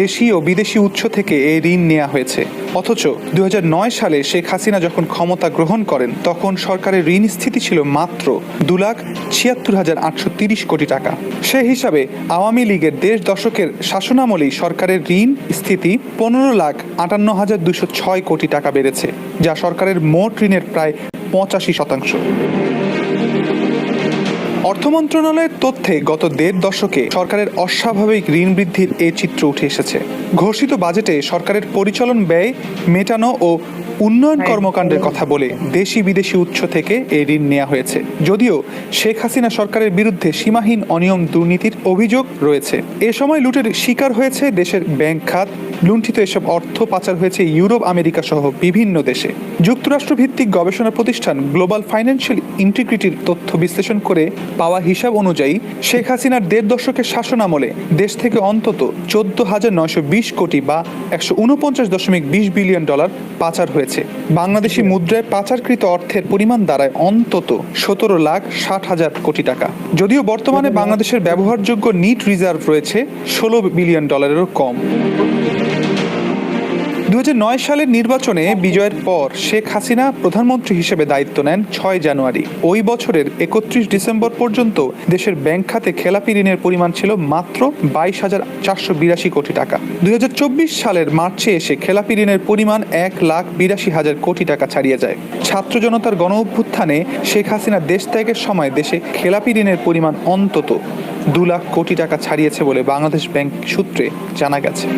দেশি ও বিদেশি উৎস থেকে এই ঋণ নেওয়া হয়েছে। অথচ দু হাজার নয় সালে শেখ হাসিনা যখন ক্ষমতা গ্রহণ করেন, তখন সরকারের ঋণ স্থিতি ছিল মাত্র দু লাখ ছিয়াত্তর হাজার আটশো তিরিশ কোটি টাকা। সে হিসাবে আওয়ামী লীগের দেশ দশকের শাসনামলেই সরকারের ঋণ স্থিতি পনেরো লাখ আটান্ন হাজার দুশো ছয় কোটি টাকা বেড়েছে, যা সরকারের মোট ঋণের প্রায় পঁচাশি শতাংশ। অর্থ মন্ত্রণালয়ের তথ্যে গত দেড় দশকে সরকারের অস্বাভাবিক ঋণ বৃদ্ধির এ চিত্র উঠে এসেছে। ঘোষিত বাজেটে সরকারের পরিচালন ব্যয়, মেটানো ও উন্নয়ন কর্মকাণ্ডের কথা বলে দেশি বিদেশি উৎস থেকে এই ঋণ নেওয়া হয়েছে। যদিও শেখ হাসিনা সরকারের বিরুদ্ধে সীমাহীন অনিয়ম দুর্নীতির অভিযোগ রয়েছে। এ সময় লুটের শিকার হয়েছে দেশের ব্যাংক খাত লুণ্ঠিত এসব অর্থ পাচার হয়েছে ইউরোপ আমেরিকা সহ বিভিন্ন দেশে। যুক্তরাষ্ট্র ভিত্তিক গবেষণা প্রতিষ্ঠান গ্লোবাল ফাইন্যান্সিয়াল ইন্টিগ্রিটির তথ্য বিশ্লেষণ করে পাওয়া হিসাব অনুযায়ী শেখ হাসিনার দেড় দশকের শাসনামলে দেশ থেকে অন্তত চোদ্দ হাজার নয়শো বিশ কোটি বা একশো উনপঞ্চাশ দশমিক বিশ বিলিয়ন ডলার পাচার হয়েছে। বাংলাদেশি মুদ্রায় পাচারকৃত অর্থের পরিমাণ দাঁড়ায় অন্তত সতেরো লাখ ষাট হাজার কোটি টাকা। যদিও বর্তমানে বাংলাদেশের ব্যবহারযোগ্য নিট রিজার্ভ রয়েছে, ষোলো বিলিয়ন ডলারেরও কম। দুই হাজার নয় সালের নির্বাচনে বিজয়ের পর শেখ হাসিনা প্রধানমন্ত্রী হিসেবে দায়িত্ব নেন ছয় জানুয়ারি। ওই বছরের একত্রিশ ডিসেম্বর পর্যন্ত দেশের ব্যাংক খাতে খেলাপি ঋণের পরিমাণ ছিল মাত্র বাইশ হাজার চারশো বিরাশি কোটি টাকা। দুই হাজার চব্বিশ সালের মার্চে এসে খেলাপি ঋণের পরিমাণ এক লাখ বিরাশি হাজার কোটি টাকা ছাড়িয়ে যায়। ছাত্র জনতার গণ অভ্যুত্থানে শেখ হাসিনা দেশ ত্যাগের সময় দেশে খেলাপি ঋণের পরিমাণ অন্তত দু লাখ কোটি টাকা ছাড়িয়েছে বলে বাংলাদেশ ব্যাংক সূত্রে জানা গেছে।